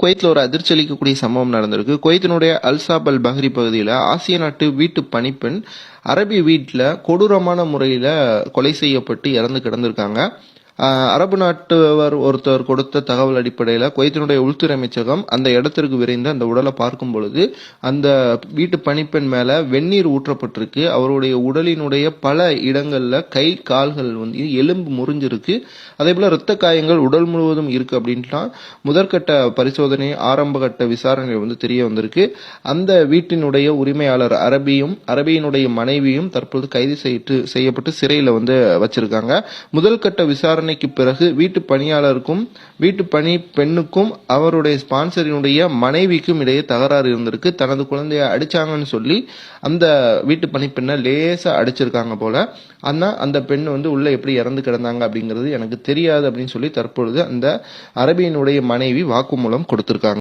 குவைத்தில் ஒரு அதிர்ச்சி அளிக்கக்கூடிய சம்பவம் நடந்திருக்கு. குவைத்தினுடைய அல்சாப் அல் பஹ்ரி பகுதியில் ஆசிய நாட்டு வீட்டு பணிப்பெண் அரபி வீட்டில் கொடூரமான முறையில் கொலை செய்யப்பட்டு இறந்து கிடந்திருக்காங்க. அரபு நாட்டவர் ஒருத்தர் கொடுத்த தகவல் அடிப்படையில் குவைத்தினுடைய உள்துறை அமைச்சகம் அந்த இடத்திற்கு விரைந்து அந்த உடலை பார்க்கும் பொழுது அந்த வீட்டு பணிப்பெண் மேலே வெந்நீர் ஊற்றப்பட்டிருக்கு. அவருடைய உடலினுடைய பல இடங்களில் கை கால்கள் வந்து எலும்பு முறிஞ்சிருக்கு. அதே போல் இரத்த காயங்கள் உடல் முழுவதும் இருக்கு அப்படின்ட்டுலாம் முதற்கட்ட பரிசோதனை ஆரம்பகட்ட விசாரணை வந்து தெரிய வந்திருக்கு. அந்த வீட்டினுடைய உரிமையாளர் அரபியும் அரபியினுடைய மனைவியும் தற்போது கைது செய்யப்பட்டு சிறையில் வந்து வச்சிருக்காங்க. முதல் கட்ட விசாரணை விசாரணைக்கு பிறகு வீட்டு பணியாளருக்கும் வீட்டு பணி பெண்ணுக்கும் அவருடைய ஸ்பான்சரினுடைய மனைவிக்கும் இடையே தகராறு இருந்திருக்கு. தனது குழந்தைய அடிச்சாங்கன்னு சொல்லி அந்த வீட்டு பணி பெண்ணை லேசா அடிச்சிருக்காங்க போல. ஆனா அந்த பெண் வந்து உள்ள எப்படி இறந்து கிடந்தாங்க அப்படிங்கிறது எனக்கு தெரியாது அப்படின்னு சொல்லி தற்பொழுது அந்த அரபியினுடைய மனைவி வாக்குமூலம் கொடுத்திருக்காங்க.